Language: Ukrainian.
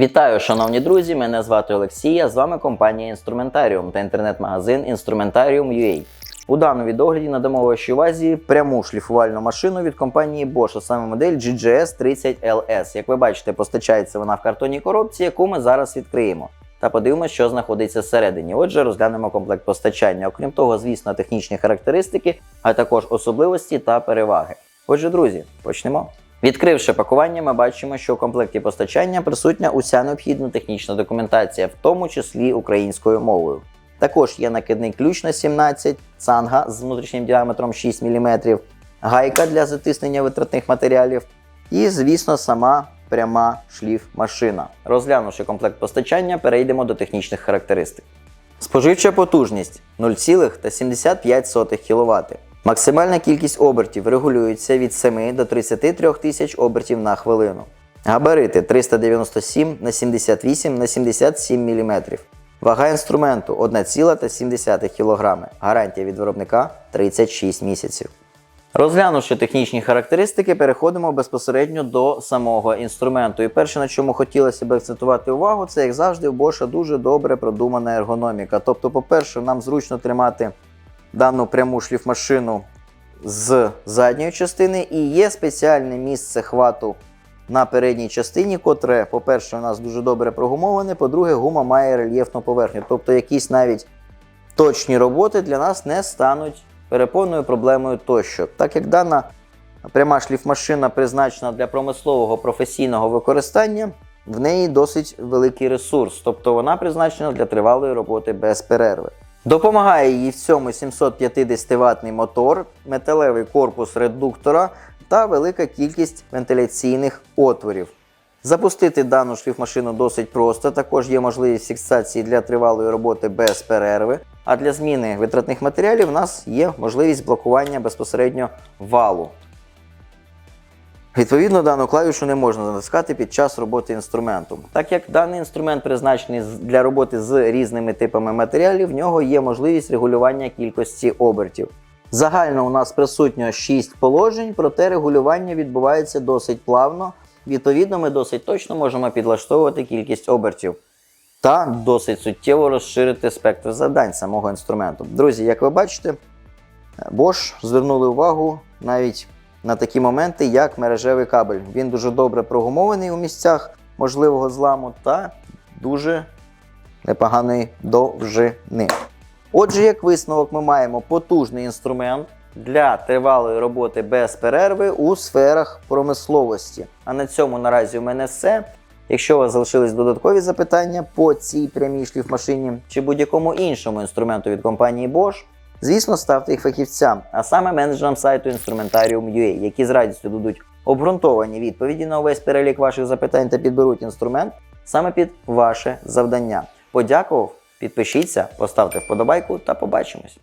Вітаю, шановні друзі! Мене звати Олексій, а з вами компанія Інструментаріум та інтернет-магазин Instrumentarium.ua. У даному відогляді надамо вашій увазі пряму шліфувальну машину від компанії Bosch, а саме модель GGS 30 LS. Як ви бачите, постачається вона в картонній коробці, яку ми зараз відкриємо. Та подивимося, що знаходиться всередині. Отже, розглянемо комплект постачання. Окрім того, звісно, технічні характеристики, а також особливості та переваги. Отже, друзі, почнемо. Відкривши пакування, ми бачимо, що у комплекті постачання присутня уся необхідна технічна документація, в тому числі українською мовою. Також є накидний ключ на 17, цанга з внутрішнім діаметром 6 мм, гайка для затиснення витратних матеріалів і, звісно, сама пряма шліф-машина. Розглянувши комплект постачання, перейдемо до технічних характеристик. Споживча потужність 0,75 кВт. Максимальна кількість обертів регулюється від 7 до 33 тисяч обертів на хвилину. Габарити 397 на 78 на 77 мм. Вага інструменту 1,7 кг. Гарантія від виробника 36 місяців. Розглянувши технічні характеристики, переходимо безпосередньо до самого інструменту. І перше, на чому хотілося б акцентувати увагу, це як завжди в Bosch дуже добре продумана ергономіка. Тобто, по-перше, нам зручно тримати дану пряму шліфмашину з задньої частини, і є спеціальне місце хвату на передній частині, котре, по-перше, у нас дуже добре прогумоване, по-друге, гума має рельєфну поверхню. Тобто якісь навіть точні роботи для нас не стануть перепонною проблемою тощо. Так як дана пряма шліфмашина призначена для промислового професійного використання, в неї досить великий ресурс, тобто вона призначена для тривалої роботи без перерви. Допомагає їй в цьому 750 ватний мотор, металевий корпус редуктора та велика кількість вентиляційних отворів. Запустити дану шліфмашину досить просто. Також є можливість фіксації для тривалої роботи без перерви. А для зміни витратних матеріалів у нас є можливість блокування безпосередньо валу. Відповідно, дану клавішу не можна натискати під час роботи інструменту. Так як даний інструмент призначений для роботи з різними типами матеріалів, в нього є можливість регулювання кількості обертів. Загально у нас присутньо 6 положень, проте регулювання відбувається досить плавно. Відповідно, ми досить точно можемо підлаштовувати кількість обертів та досить суттєво розширити спектр завдань самого інструменту. Друзі, як ви бачите, Bosch звернули увагу навіть на такі моменти, як мережевий кабель. Він дуже добре прогумований у місцях можливого зламу та дуже непоганої довжини. Отже, як висновок, ми маємо потужний інструмент для тривалої роботи без перерви у сферах промисловості. А на цьому наразі у мене все. Якщо у вас залишились додаткові запитання по цій прямій шліфмашині чи будь-якому іншому інструменту від компанії Bosch, звісно, ставте їх фахівцям, а саме менеджерам сайту Instrumentarium.ua, які з радістю дадуть обґрунтовані відповіді на увесь перелік ваших запитань та підберуть інструмент саме під ваше завдання. Подякував, підпишіться, поставте вподобайку та побачимось.